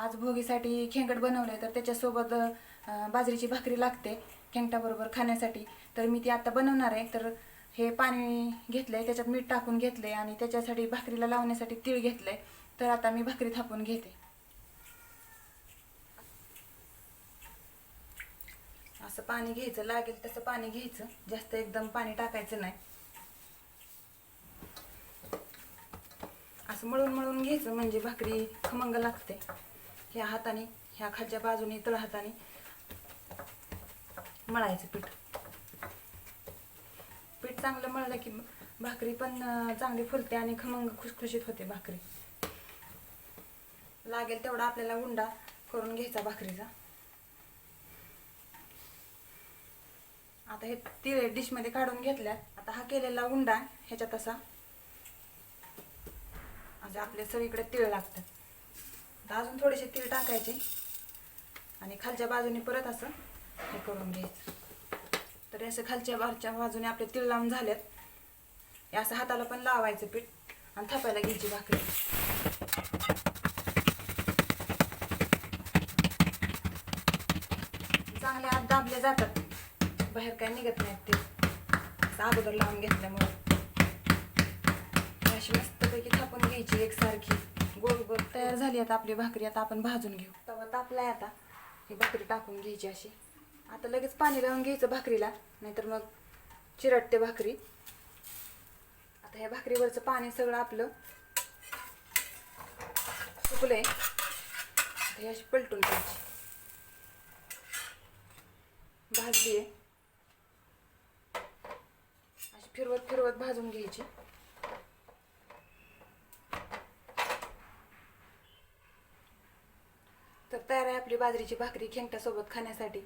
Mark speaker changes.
Speaker 1: आज भोगीसाठी खेंगड आहे तर त्याच्यासोबत बाजरीची भाकरी लागते खेंगटाबरोबर खाण्यासाठी. तर मी ती आता बनवणार आहे. तर हे पाणी घेतलं आहे त्याच्यात मीठ टाकून घेतलं आहे आणि त्याच्यासाठी भाकरीला लावण्यासाठी तीळ आहे तर आता मी भाकरी थापून घेते. असं पाणी घ्यायचं लागेल तसं पाणी घ्यायचं. जास्त एकदम पाणी टाकायचं नाही. असं मळून मळून घ्यायचं म्हणजे भाकरी खमंग लागते. ह्या हाताने ह्या खालच्या बाजूने तळ हाताने मळायचं पीठ. पीठ चांगलं मळलं की भाकरी पण चांगली फुलते आणि खमंग खुसखुशीत होते भाकरी. लागेल तेवढा आपल्याला उंडा करून घ्यायचा भाकरीचा. आता हे तिळे डिशमध्ये काढून घेतल्यात. आता हा केलेला उंडा ह्याच्यात असा. म्हणजे आपले सगळीकडे तिळ लागतात. आता अजून थोडेसे तीळ टाकायचे. आणि खालच्या बाजूने परत असं हे करून घ्यायचं. तर असं खालच्या वरच्या बाजूने आपले तीळ लावून झाल्यात हे असं हाताला पण लावायचं पीठ आणि थापायला घ्यायची भाकरी. चांगले आत दाबले जातात. बाहेर काय निघत नाहीत ते. अगोदर लावून घेतल्यामुळे. अशी मस्तपैकी थापून घ्यायची एकसारखी. गोल गोल तयार झाली आता आपली भाकरी आता आपण भाजून घेऊ. तवा तापलाय आता. ही भाकरी टाकून घ्यायची अशी. आता लगेच पाणी लावून घ्यायचं भाकरीला नाहीतर मग चिरटते भाकरी. आता ह्या भाकरीवरचं पाणी सगळं आपलं सुकलंय. आता ही अशी पलटून घ्यायची. भाजली आहे अशी फिरवत फिरवत भाजून घ्यायची. तयार आहे आपली बाजरीची भाकरी खेंगट्यासोबत खाण्यासाठी.